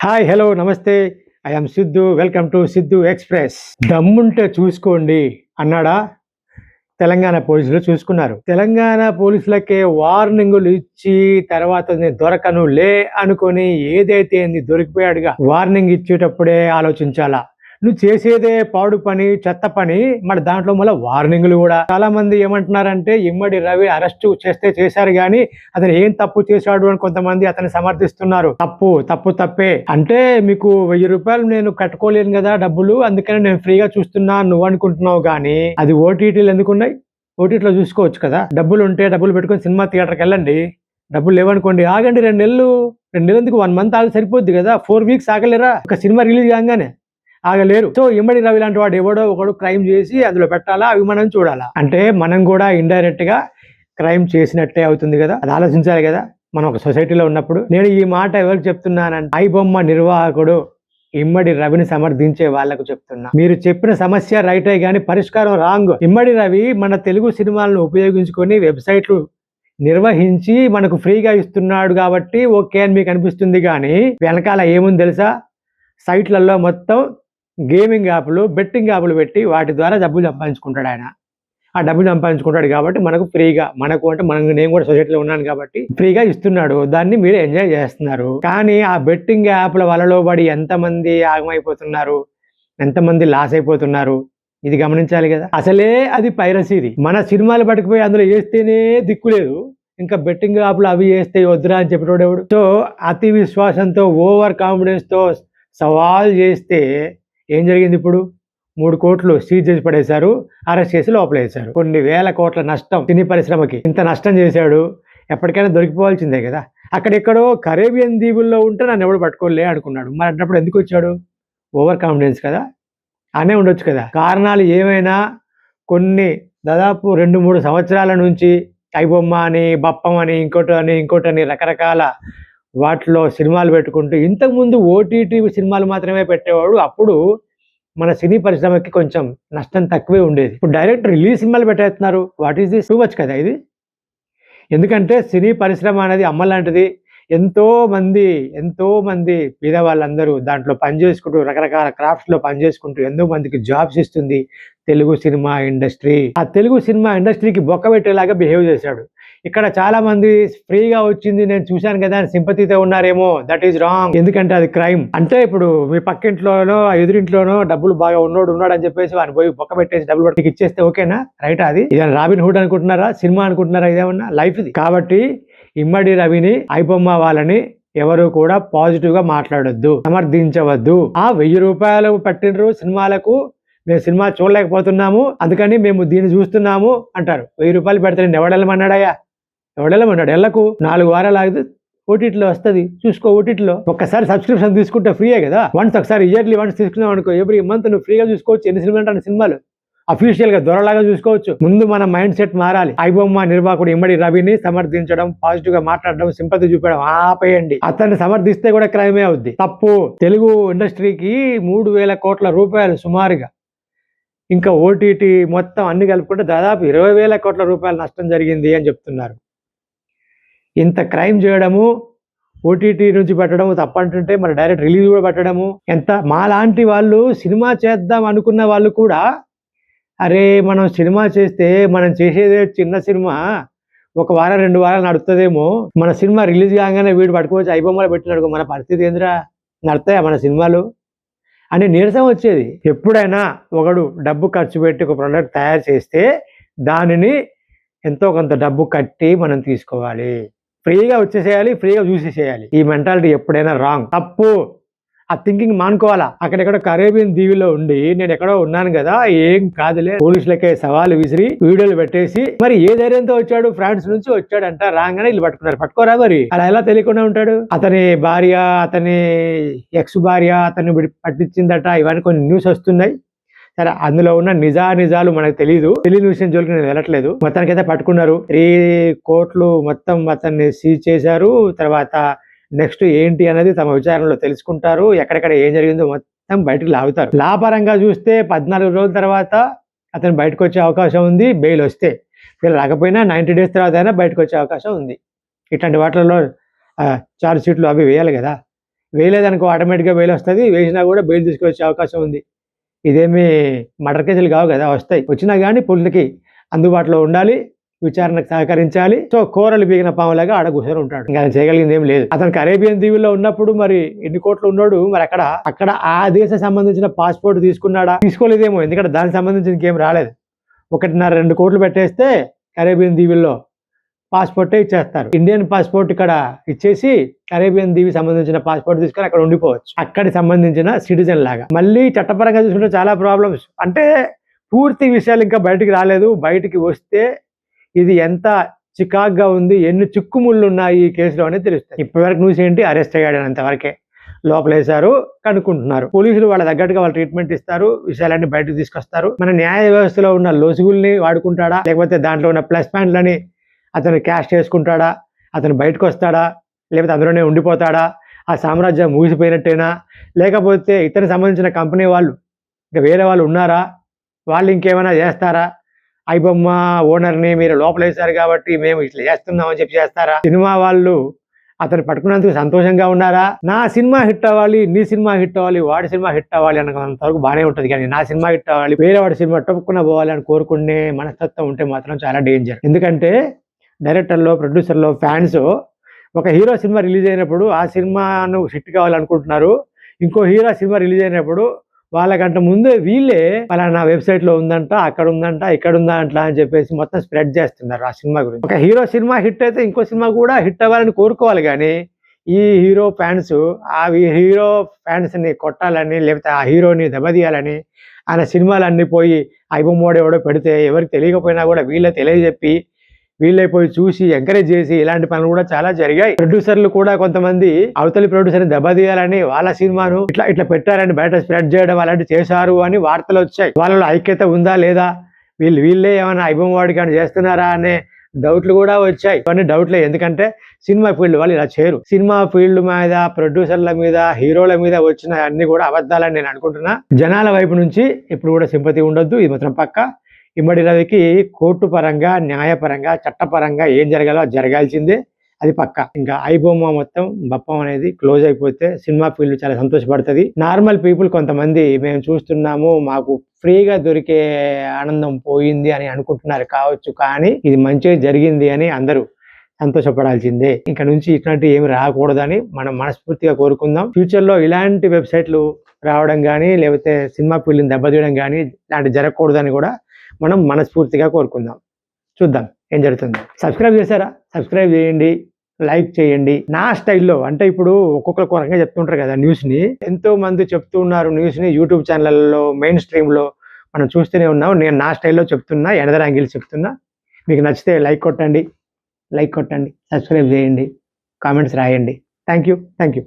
Hi hello నమస్తే. I'm Siddhu welcome to Siddhu express దమ్ముంటే చూసుకోండి అన్నాడా? తెలంగాణ పోలీసులు చూసుకున్నారు. తెలంగాణ పోలీసులకే వార్నింగులు ఇచ్చి తర్వాత నేను దొరకను లే అనుకొని ఏదైతే ఏంది దొరికిపోయాడుగా వార్నింగ్ ఇచ్చేటప్పుడే ఆలోచించాలా? నువ్వు చేసేదే పాడు పని చెత్త పని మరి దాంట్లో మళ్ళీ వార్నింగ్లు కూడా. చాలా మంది ఏమంటున్నారంటే ఇమ్మడి రవి అరెస్ట్ చేస్తే చేశారు కానీ అతను ఏం తప్పు చేశాడు? అని కొంతమంది అతన్ని సమర్థిస్తున్నారు. తప్పు తప్పు తప్పే. అంటే మీకు వెయ్యి రూపాయలు నేను కట్టుకోలేను కదా డబ్బులు అందుకని నేను ఫ్రీగా చూస్తున్నా నువ్వు అనుకుంటున్నావు కానీ అది ఓటీటీలు ఎందుకున్నాయి? ఓటీటీలో చూసుకోవచ్చు కదా. డబ్బులు ఉంటే డబ్బులు పెట్టుకొని సినిమా థియేటర్కి వెళ్ళండి. డబ్బులు లేవనుకోండి ఆగండి రెండు నెలలు. రెండు నెలలు వన్ మంత్ ఆగి సరిపోద్ది కదా. ఫోర్ వీక్స్ ఆగలేరా? ఒక సినిమా రిలీజ్ కాగానే. ఆగలేరు. సో ఇమ్మడి రవి లాంటి వాడు ఎవడో ఒకడు క్రైమ్ చేసి అందులో పెట్టాలా? అవి మనం చూడాలా? అంటే మనం కూడా ఇండైరెక్ట్గా క్రైమ్ చేసినట్టే అవుతుంది కదా? అది ఆలోచించాలి కదా? మనం ఒక సొసైటీలో ఉన్నప్పుడు. నేను ఈ మాట ఎవరికి చెప్తున్నానంటే ఐ బొమ్మ నిర్వాహకుడు ఇమ్మడి రవిని సమర్థించే వాళ్ళకు చెప్తున్నా. మీరు చెప్పిన సమస్య రైటే గాని పరిష్కారం రాంగ్. ఇమ్మడి రవి మన తెలుగు సినిమాలను ఉపయోగించుకొని వెబ్సైట్లు నిర్వహించి మనకు ఫ్రీగా ఇస్తున్నాడు కాబట్టి ఓకే అని మీకు అనిపిస్తుంది కానీ వెనకాల ఏముంది తెలుసా? సైట్లలో మొత్తం గేమింగ్ యాప్లు బెట్టింగ్ యాప్లు పెట్టి వాటి ద్వారా డబ్బులు సంపాదించుకుంటాడు ఆయన. ఆ డబ్బులు సంపాదించుకుంటాడు కాబట్టి మనకు ఫ్రీగా మనకు అంటే మనం నేను కూడా సొసైటీలో ఉన్నాను కాబట్టి ఫ్రీగా ఇస్తున్నాడు. దాన్ని మీరు ఎంజాయ్ చేస్తున్నారు. కానీ ఆ బెట్టింగ్ యాప్ల వలలో పడి ఎంతమంది ఆగమైపోతున్నారు ఎంతమంది లాస్ అయిపోతున్నారు ఇది గమనించాలి కదా. అసలే అది పైరసీది మన సినిమాలు పట్టుకుపోయి అందులో వేస్తేనే దిక్కు లేదు. ఇంకా బెట్టింగ్ యాప్లు అవి వేస్తే వద్దురా అని చెప్పినోడు సో అతి విశ్వాసంతో ఓవర్ కాన్ఫిడెన్స్తో సవాల్ చేస్తే ఏం జరిగింది ఇప్పుడు? మూడు కోట్లు సీజ్ చేసి పడేశారు అరెస్ట్ చేసి లోపలేశారు. కొన్ని వేల కోట్ల నష్టం సినీ పరిశ్రమకి. ఇంత నష్టం చేశాడు ఎప్పటికైనా దొరికిపోవాల్సిందే కదా. అక్కడెక్కడో కరేబియన్ దీవుల్లో ఉంటే నన్ను ఎవడు పట్టుకోలే అనుకున్నాడు. మరి అన్నప్పుడు ఎందుకు వచ్చాడు? ఓవర్ కాన్ఫిడెన్స్ కదా. అనే ఉండొచ్చు కదా. కారణాలు ఏమైనా? కొన్ని దాదాపు రెండు మూడు సంవత్సరాల నుంచి ఐబొమ్మ అని బప్పం అని ఇంకోటి అని ఇంకోటి అని రకరకాల వాటిలో సినిమాలు పెట్టుకుంటూ ఇంతకుముందు ఓటీటీ సినిమాలు మాత్రమే పెట్టేవాడు. అప్పుడు మన సినీ పరిశ్రమకి కొంచెం నష్టం తక్కువే ఉండేది. ఇప్పుడు డైరెక్ట్ రిలీజ్ సినిమాలు పెట్టేస్తున్నారు. What is this? చూవచ్చు కదా ఇది. ఎందుకంటే సినీ పరిశ్రమ అనేది అమ్మ లాంటిది. ఎంతో మంది ఎంతో మంది పేద వాళ్ళందరూ దాంట్లో పనిచేసుకుంటూ రకరకాల క్రాఫ్ట్స్లో పనిచేసుకుంటూ ఎంతో మందికి జాబ్స్ ఇస్తుంది. Telugu cinema industry. ఆ తెలుగు సినిమా ఇండస్ట్రీకి బొక్క పెట్టేలాగా బిహేవ్ చేశాడు. ఇక్కడ చాలా మంది ఫ్రీగా వచ్చింది నేను చూశాను కదా అని సింపతితో ఉన్నారేమో దట్ ఈస్ రాంగ్ ఎందుకంటే అది క్రైమ్ అంటే ఇప్పుడు మీ పక్కింట్లోనో ఎదురింట్లోనో డబ్బులు బాగా ఉన్నోడు ఉన్నాడు అని చెప్పేసి వాడిని పోయి పక్క పెట్టేసి డబ్బులు పట్టుకు ఇచ్చేస్తే ఓకేనా? రైట్ అది? ఇదే రాబిన్ హుడ్ అనుకుంటున్నారా? సినిమా అనుకుంటున్నారా? ఇదేమన్నా లైఫ్ ఇది? కాబట్టి ఇమ్మడి రవిని ఐబొమ్మ వాళ్ళని ఎవరు కూడా పాజిటివ్గా మాట్లాడొద్దు సమర్థించవద్దు. ఆ వెయ్యి రూపాయలు పట్టినరు సినిమాలకు. మేము సినిమా చూడలేకపోతున్నాము అందుకని మేము దీన్ని చూస్తున్నాము అంటారు. వెయ్యి రూపాయలు పెడితే నేను ఎవడెళ్ళమన్నాడయ్యా ఎవడెళ్ళమన్నాడు ఎల్లకు నాలుగు వారాలు ఆగితే ఓటీటీలో వస్తుంది. చూసుకో ఓటీటీలో. ఒక్కసారి సబ్స్క్రిప్షన్ తీసుకుంటే ఫ్రీయే కదా. వన్స్ ఒకసారి ఇయర్లీ వన్స్ తీసుకున్నావు అనుకో ఎవ్రీ మంత్ నువ్వు ఫ్రీగా చూసుకోవచ్చు. ఎన్ని సినిమాలు అంటే సినిమాలు. అఫీషియల్గా దొరలాగా చూసుకోవచ్చు. ముందు మన మైండ్ సెట్ మారాలి. ఐబొమ్మ నిర్వాహకుడు ఇమ్మడి రవిని సమర్థించడం పాజిటివ్గా మాట్లాడడం సింపతి చూపడం ఆపేయండి. అతన్ని సమర్థిస్తే కూడా క్రైమే అవుద్ది. తప్పు. తెలుగు ఇండస్ట్రీకి మూడు వేల కోట్ల రూపాయలు సుమారుగా. ఇంకా ఓటీటీ మొత్తం అన్ని కలుపుకుంటే దాదాపు ఇరవై వేల కోట్ల రూపాయల నష్టం జరిగింది అని చెప్తున్నారు. ఇంత క్రైమ్ చేయడము ఓటీటీ నుంచి పెట్టడము తప్పంటుంటే మరి డైరెక్ట్ రిలీజ్ కూడా పెట్టడము. ఎంత? మాలాంటి వాళ్ళు సినిమా చేద్దాం అనుకున్న వాళ్ళు కూడా అరే మనం సినిమా చేస్తే మనం చేసేదే చిన్న సినిమా ఒక వారం రెండు వారాలు నడుస్తుందేమో మన సినిమా రిలీజ్ కాగానే వీడు పట్టుకోవచ్చు ఐబొమ్మలు పెట్టినాడు. మన పరిస్థితి ఏందిరా? నడతాయా మన సినిమాలు? అని నీరసం వచ్చేది. ఎప్పుడైనా ఒకడు డబ్బు ఖర్చు పెట్టి ఒక ప్రోడక్ట్ తయారు చేస్తే దానిని ఎంతో కొంత డబ్బు కట్టి మనం తీసుకోవాలి. ఫ్రీగా వచ్చేసేయాలి ఫ్రీగా చూసేసేయాలి ఈ మెంటాలిటీ ఎప్పుడైనా రాంగ్ తప్పు. ఆ థింకింగ్ మానుకోవాలా? అక్కడెక్కడ కరేబియన్ దీవిలో ఉండి నేను ఎక్కడో ఉన్నాను కదా ఏం కాదులే. పోలీసులకే సవాలు విసిరి వీడియోలు పెట్టేసి మరి ఏ ధైర్యంతో వచ్చాడు? ఫ్రాన్స్ నుంచి వచ్చాడంట రాగానే వీళ్ళు పట్టుకున్నారు. పట్టుకోరా మరి? అలా ఎలా తెలియకుండా ఉంటాడు? అతని భార్య అతని ఎక్స్ భార్య అతన్ని పట్టించిందట ఇవన్నీ కొన్ని న్యూస్ వస్తున్నాయి. సరే అందులో ఉన్న నిజా నిజాలు మనకు తెలియదు తెలియని విషయం జోలికి నేను వెళ్ళట్లేదు. మొత్తానికైతే పట్టుకున్నారు. త్రీ కోట్లు మొత్తం అతన్ని సీజ్ చేశారు. తర్వాత నెక్స్ట్ ఏంటి అనేది తమ విచారణలో తెలుసుకుంటారు. ఎక్కడెక్కడ ఏం జరిగిందో మొత్తం బయటకు లాగుతారు. లాపరంగా చూస్తే పద్నాలుగు రోజుల తర్వాత అతను బయటకు వచ్చే అవకాశం ఉంది. బెయిల్ వస్తే. వీళ్ళు రాకపోయినా నైంటీ డేస్ తర్వాత అయినా బయటకు వచ్చే అవకాశం ఉంది. ఇట్లాంటి వాటిల్లో చార్జ్ షీట్లు అవి వేయాలి కదా. వేయలేదనుకో ఆటోమేటిక్గా బెయిల్ వస్తుంది. వేసినా కూడా బెయిల్ తీసుకొచ్చే అవకాశం ఉంది. ఇదేమి మర్డర్ కేసులు కావు కదా వస్తాయి. వచ్చినా కానీ పులికి అందుబాటులో ఉండాలి విచారణకు సహకరించాలి. సో కూరలు బీగిన పాములాగా ఆడ కూర్చొని ఉంటాడు. ఇంకా ఆయన చేయగలిగింది ఏం లేదు. అతనికి అరేబియన్ దీవుల్లో ఉన్నప్పుడు మరి ఎన్ని కోట్లు ఉన్నాడు? మరి అక్కడ అక్కడ ఆ దేశ సంబంధించిన పాస్పోర్ట్ తీసుకున్నాడా? తీసుకోలేదేమో. ఎందుకంటే దానికి సంబంధించిన ఇంకేం రాలేదు. ఒకటిన్నర రెండు కోట్లు పెట్టేస్తే అరేబియన్ దీవుల్లో పాస్పోర్టే ఇచ్చేస్తారు. ఇండియన్ పాస్పోర్ట్ ఇక్కడ ఇచ్చేసి అరేబియన్ దీవి సంబంధించిన పాస్పోర్ట్ తీసుకొని అక్కడ ఉండిపోవచ్చు. అక్కడికి సంబంధించిన సిటిజన్ లాగా. మళ్ళీ చట్టపరంగా చూసుకుంటే చాలా ప్రాబ్లమ్స్. అంటే పూర్తి విషయాలు ఇంకా బయటికి రాలేదు. బయటికి వస్తే ఇది ఎంత చికాగ్గా ఉంది ఎన్ని చిక్కుముళ్ళు ఉన్నాయి ఈ కేసులో అనేది తెలుస్తుంది ఇప్పటివరకు న్యూస్ ఏంటి? అరెస్ట్ అయ్యాడు అంతవరకే లోపలేశారు కనుక్కుంటున్నారు. పోలీసులు వాళ్ళ తగ్గట్టుగా వాళ్ళు ట్రీట్మెంట్ ఇస్తారు విషయాలన్నీ బయటకు తీసుకొస్తారు. మన న్యాయ వ్యవస్థలో ఉన్న లొసుగుల్ని వాడుకుంటాడా? లేకపోతే దాంట్లో ఉన్న ప్లస్ పాయింట్లని అతను క్యాష్ చేసుకుంటాడా? అతను బయటకు వస్తాడా? లేకపోతే అందులోనే ఉండిపోతాడా? ఆ సామ్రాజ్యం ముగిసిపోయినట్టేనా? లేకపోతే ఇతనికి సంబంధించిన కంపెనీ వాళ్ళు ఇంకా వేరే వాళ్ళు ఉన్నారా? వాళ్ళు ఇంకేమైనా చేస్తారా? ఐబొమ్మ ఓనర్ని మీరు లోపలేశారు కాబట్టి మేము ఇట్లా చేస్తున్నాం అని చెప్పి చేస్తారా? సినిమా వాళ్ళు అతను పట్టుకున్నందుకు సంతోషంగా ఉన్నారా? నా సినిమా హిట్ అవ్వాలి నీ సినిమా హిట్ అవ్వాలి వాడి సినిమా హిట్ అవ్వాలి అన్నంత బాగానే ఉంటుంది కానీ నా సినిమా హిట్ అవ్వాలి వేరే వాడి సినిమా టొప్పుకున్న పోవాలి అని కోరుకునే మనస్తత్వం ఉంటే మాత్రం చాలా డేంజర్ ఎందుకంటే డైరెక్టర్లో ప్రొడ్యూసర్లో ఫ్యాన్స్. ఒక హీరో సినిమా రిలీజ్ అయినప్పుడు ఆ సినిమాను హిట్ కావాలనుకుంటున్నారు. ఇంకో హీరో సినిమా రిలీజ్ అయినప్పుడు వాళ్ళకంటే ముందే వీళ్ళే పలానా వెబ్సైట్లో ఉందంట అక్కడ ఉందంట ఇక్కడ ఉందంట అని చెప్పేసి మొత్తం స్ప్రెడ్ చేస్తున్నారు ఆ సినిమా గురించి. ఒక హీరో సినిమా హిట్ అయితే ఇంకో సినిమా కూడా హిట్ అవ్వాలని కోరుకోవాలి కానీ ఈ హీరో ఫ్యాన్స్ ఆ హీరో ఫ్యాన్స్ని కొట్టాలని లేకపోతే ఆ హీరోని దెబ్బతీయాలని ఆయన సినిమాలన్నీ పోయి ఐబొమ్మోడెవడో పెడితే ఎవరికి తెలియకపోయినా కూడా వీళ్ళే తెలియజెప్పి వీళ్ళైపోయి చూసి ఎంకరేజ్ చేసి ఇలాంటి పనులు కూడా చాలా జరిగాయి. ప్రొడ్యూసర్లు కూడా కొంతమంది అవతలి ప్రొడ్యూసర్ దెబ్బతీయాలని వాళ్ళ సినిమాను ఇట్లా ఇట్లా పెట్టారని బయట స్ప్రెడ్ చేయడం అలాంటి చేశారు అని వార్తలు వచ్చాయి. వాళ్ళలో ఐక్యత ఉందా లేదా? వీళ్ళు వీళ్ళే ఏమైనా ఐబొమ్మవాడి కానీ చేస్తున్నారా అనే డౌట్లు కూడా వచ్చాయి. కొన్ని డౌట్లే ఎందుకంటే సినిమా ఫీల్డ్ వాళ్ళు ఇలా చేయరు. సినిమా ఫీల్డ్ మీద ప్రొడ్యూసర్ల మీద హీరోల మీద వచ్చిన అన్ని కూడా అబద్ధాలని నేను అనుకుంటున్నా. జనాల వైపు నుంచి ఇప్పుడు కూడా సింపతి ఉండొద్దు. ఇది మాత్రం పక్క. ఇమ్మడి రవికి కోర్టు పరంగా న్యాయపరంగా చట్టపరంగా ఏం జరగాలో జరగాల్సిందే. అది పక్క. ఇంకా ఐబొమ్మ మొత్తం బప్పం అనేది క్లోజ్ అయిపోతే సినిమా ఫీల్డ్ చాలా సంతోషపడుతుంది. నార్మల్ పీపుల్ కొంతమంది మేము చూస్తున్నాము మాకు ఫ్రీగా దొరికే ఆనందం పోయింది అని అనుకుంటున్నారు కావచ్చు కానీ ఇది మంచిగా జరిగింది అని అందరూ సంతోషపడాల్సిందే. ఇంకా నుంచి ఇట్లాంటి ఏమి రాకూడదని మనం మనస్ఫూర్తిగా కోరుకుందాం. ఫ్యూచర్లో ఇలాంటి వెబ్సైట్లు రావడం కానీ లేకపోతే సినిమా ఫీల్డ్ని దెబ్బతీయడం కానీ ఇలాంటి జరగకూడదని కూడా మనం మనస్ఫూర్తిగా కోరుకుందాం. చూద్దాం ఏం జరుగుతుంది. సబ్స్క్రైబ్ చేశారా? సబ్స్క్రైబ్ చేయండి. లైక్ చేయండి. నా స్టైల్లో అంటే ఇప్పుడు ఒక్కొక్కరు రకంగా చెప్తుంటారు కదా న్యూస్ని. ఎంతో మంది చెప్తూ ఉన్నారు న్యూస్ని యూట్యూబ్ ఛానళ్ళలో మెయిన్ స్ట్రీమ్లో. మనం చూస్తూనే ఉన్నాం. నేను నా స్టైల్లో చెప్తున్నా ఎనదర్ యాంగిల్ చెప్తున్నా. మీకు నచ్చితే లైక్ కొట్టండి. లైక్ కొట్టండి. సబ్స్క్రైబ్ చేయండి. కామెంట్స్ రాయండి. Thank you thank you